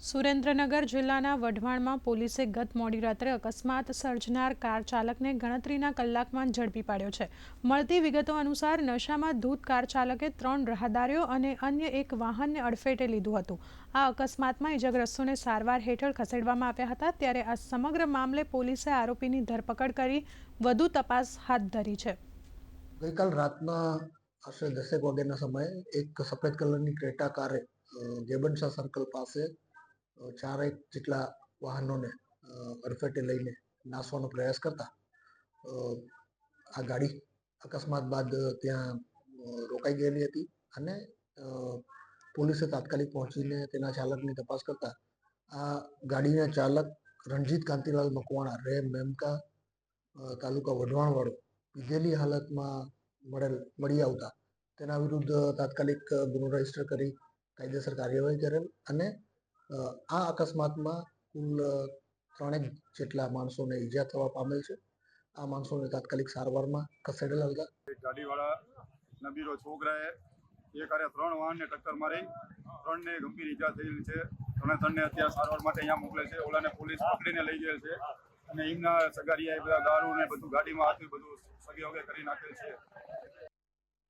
સુરેન્દ્રનગર જિલ્લાના વઢવાણમાં પોલીસે ગત મોડી રાત્રે અકસ્માત સર્જનાર કાર ચાલકને ગણતરીના કલાકમાં ઝડપી પાડ્યો છે. મળતી વિગતો અનુસાર નશામાં ધૂત કાર ચાલકે ત્રણ રાહદારીઓ અને અન્ય એક વાહનને અડફેટે લીધું હતું. આ અકસ્માતમાં ઇજાગ્રસ્તોને સારવાર હેઠળ ખસેડવામાં આવ્યા હતા ત્યારે આ સમગ્ર મામલે પોલીસે આરોપીની ધરપકડ કરી વધુ તપાસ હાથ ધરી છે. ગઈકાલ રાતના આશરે દસેક વાગ્યાના સમયે એક સફેદ કલરની ક્રેટા કારે અ, સર્કલ પાસે ચારેક જેટલા વાહનોને અડફેટે લઈને નાસવાનો પ્રયાસ કરતા આ ગાડી અકસ્માત બાદ ત્યાં રોકાઈ ગયેલી હતી અને પોલીસે તાત્કાલિક પહોંચીને તેના ચાલકની તપાસ કરતા, આ ગાડીના ચાલક રણજીત કાંતિલાલ મકવાણા, રે મેમકા તાલુકા વઢવાણવાળો, પીધેલી હાલતમાં મળેલ, મળી આવતા, તેના વિરુદ્ધ તાત્કાલિક ગુનો રજિસ્ટર કરી કાયદેસર કાર્યવાહી કરેલ અને આ અકસ્માતમાં કુલ ત્રણેક જેટલા માણસોને ઈજા થવા પામેલ છે. આ માણસોને તાત્કાલિક સારવારમાં ખસેડેલા હતા. ગાડીવાળા નબીરો છોકરાએ એક હારે ત્રણ વાહનને ટક્કર મારી, ત્રણને ગંભીર ઈજા થયેલી છે. ત્રણે ત્રણને અત્યારે સારવાર માટે અહીંયા મોકલે છે. ઓલાને પોલીસ પકડીને લઈ ગયેલ છે. અને એમના સગારીએ બધા દારૂ ને બધું ગાડીમાં હતું બધું સગે વગે કરી નાખેલ છે.